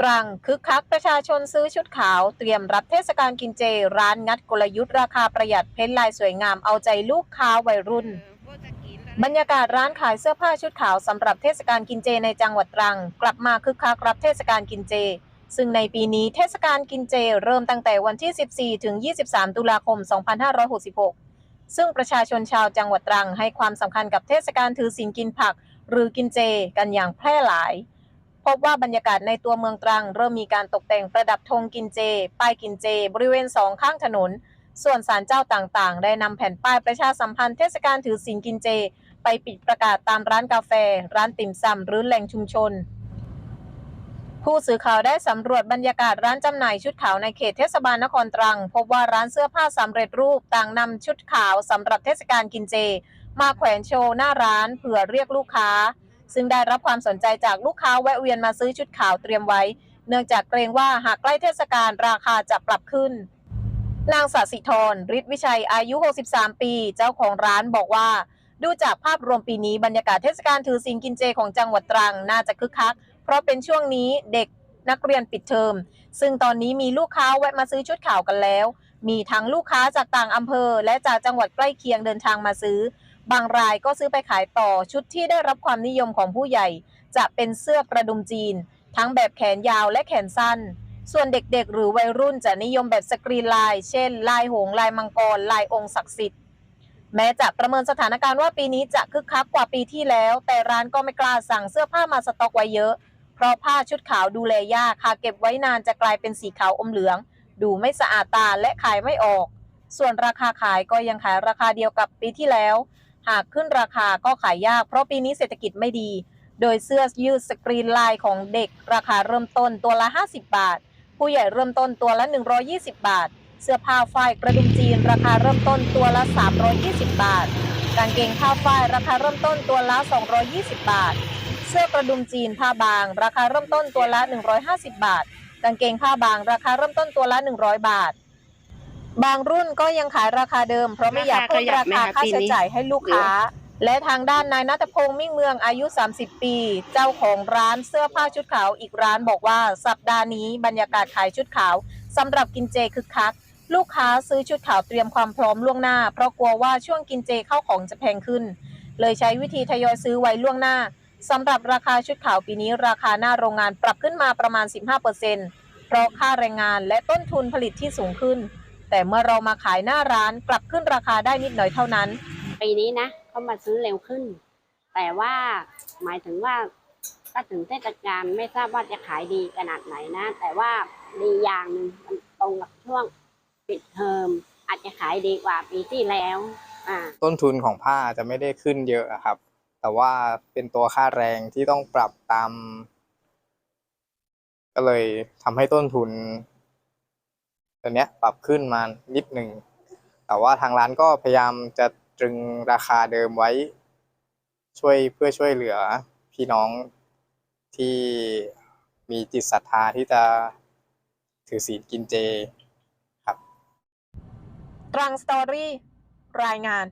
ตรังคึกคักประชาชนซื้อชุดขาวเตรียมรับเทศกาลกินเจ ร้านงัดกลยุทธ์ราคาประหยัดเพ้นท์ลายสวยงามเอาใจลูกค้าวัยรุ่น บรรยากาศร้านขายเสื้อผ้าชุดขาวสำหรับเทศกาลกินเจในจังหวัดตรัง กลับมาคึกคักรับเทศกาลกินเจ ซึ่งในปีนี้เทศกาลกินเจ เริ่มตั้งแต่วันที่ 14 ถึง 23 ตุลาคม 2566 ซึ่งประชาชนชาวจังหวัดตรังให้ความสำคัญกับเทศกาลถือศีลกินผัก หรือกินเจกันอย่างแพร่หลายพ บว่าบรรยากาศในตัวเมืองตรัง เริ่มมีการตกแต่งประดับธงกินเจ ป้ายกินเจ บริเวณสองข้างถนน ส่วนศาลเจ้าต่างๆ ได้นำแผ่นป้ายประชาสัมพันธ์เทศกาลถือศีลกินเจ ไปปิดประกาศตามร้านกาแฟ ร้านติ่มซำหรือแหล่งชุมชน ผู้สื่อข่าวได้สำรวจบรรยากาศร้านจำหน่ายชุดขาวในเขตเทศบาลนครตรัง พบว่าร้านเสื้อผ้าสำเร็จรูปต่างนำชุดขาวสำหรับเทศกาลกินเจ มาแขวนโชว์หน้าร้านเผื่อเรียกลูกค้า ซึ่งได้รับความสนใจจากลูกค้าแวะเวียนมาซื้อชุดขาวเตรียมไว้ เนื่องจากเกรงว่าหากใกล้เทศกาลราคาจะปรับขึ้น นางสสิธรฤทธิวิชัยอายุ 63 ปี เจ้าของร้านบอกว่า ดูจากภาพรวมปีนี้บรรยากาศเทศกาลถือศีลกินเจของจังหวัดตรังน่าจะคึกคัก เพราะเป็นช่วงนี้เด็กนักเรียนปิดเทอม ซึ่งตอนนี้มีลูกค้าแวะมาซื้อชุดขาวกันแล้ว มีทั้งลูกค้าจากต่างอำเภอ และจากจังหวัดใกล้เคียงเดินทางมาซื้อ บางรายก็ซื้อไปขายต่อชุดที่ได้รับความนิยมของผู้ใหญ่ จะเป็นเสื้อกระดุมจีน ทั้งแบบแขนยาวและแขนสั้น ส่วนเด็กๆ หรือวัยรุ่นจะนิยมแบบสกรีนลาย เช่น ลายหงลายมังกร ลายองค์ศักดิ์สิทธิ์ แม้จะประเมินสถานการณ์ว่าปีนี้จะคึกคักกว่าปีที่แล้ว แต่ร้านก็ไม่กล้าสั่งเสื้อผ้ามาสต็อกไว้เยอะ เพราะผ้าชุดขาวดูแลยากค่ะเก็บไว้นานจะกลายเป็นสีขาวอมเหลือง ดูไม่สะอาดตาและขายไม่ออก ส่วนราคาขายก็ยังขายราคาเดียวกับปีที่แล้ว หากขึ้นราคาก็ขายยาก เพราะปีนี้เศรษฐกิจไม่ดี โดยเสื้อยืดสกรีนลายของเด็ก ราคาเริ่มต้นตัวละ 50 บาท ผู้ใหญ่เริ่มต้นตัวละ 120 บาท เสื้อผ้าฝ้ายกระดุมจีน ราคาเริ่มต้นตัวละ 320 บาท กางเกงผ้าฝ้ายราคาเริ่มต้นตัวละ 220 บาท เสื้อกระดุมจีนผ้าบาง ราคาเริ่มต้นตัวละ 150 บาท กางเกงผ้าบาง ราคาเริ่มต้นตัวละ 100 บาท บางรุ่นก็ยังขายราคาเดิม เพราะไม่อยากเพิ่มราคาค่าใช้จ่ายให้ลูกค้า และทางด้านนายนัทพงศ์มิ่งเมืองอายุ 30 ปี เจ้าของร้านเสื้อผ้าชุดขาวอีกร้านบอกว่าสัปดาห์นี้บรรยากาศขายชุดขาวสำหรับกินเจคึกคักลูกค้าซื้อชุดขาวเตรียมความพร้อมล่วงหน้า เพราะกลัวว่าช่วงกินเจเข้าของจะแพงขึ้น เลยใช้วิธีทยอยซื้อไว้ล่วงหน้าสำหรับราคาชุดขาวปีนี้ราคาหน้าโรงงานปรับขึ้นมาประมาณ 15%เพราะค่าแรงงานและต้นทุนผลิตที่สูงขึ้น แต่เมื่อเรามาขายหน้าร้านปรับขึ้นราคาได้นิดหน่อยเท่านั้น ปีนี้นะเขามาซื้อเร็วขึ้น แต่ว่าหมายถึงว่าถ้าถึงเทศกาลไม่ทราบว่าจะขายดีขนาดไหนนะ แต่ว่าดีอย่างหนึ่งมันตรงกับช่วงปิดเทอมอาจจะขายดีกว่าปีที่แล้วอ่าต้นทุนของผ้าจะไม่ได้ขึ้นเยอะอะครับ แต่ว่าเป็นตัวค่าแรงที่ต้องปรับตาม ก็เลยทำให้ต้นทุน ตัวเนี้ยปรับขึ้นมานิดหนึ่ง แต่ว่าทางร้านก็พยายามจะตรึงราคาเดิมไว้ ช่วยเพื่อช่วยเหลือพี่น้องที่มีจิตศรัทธาที่จะถือศีลกินเจ ครับ ตรังสตอรี่รายงาน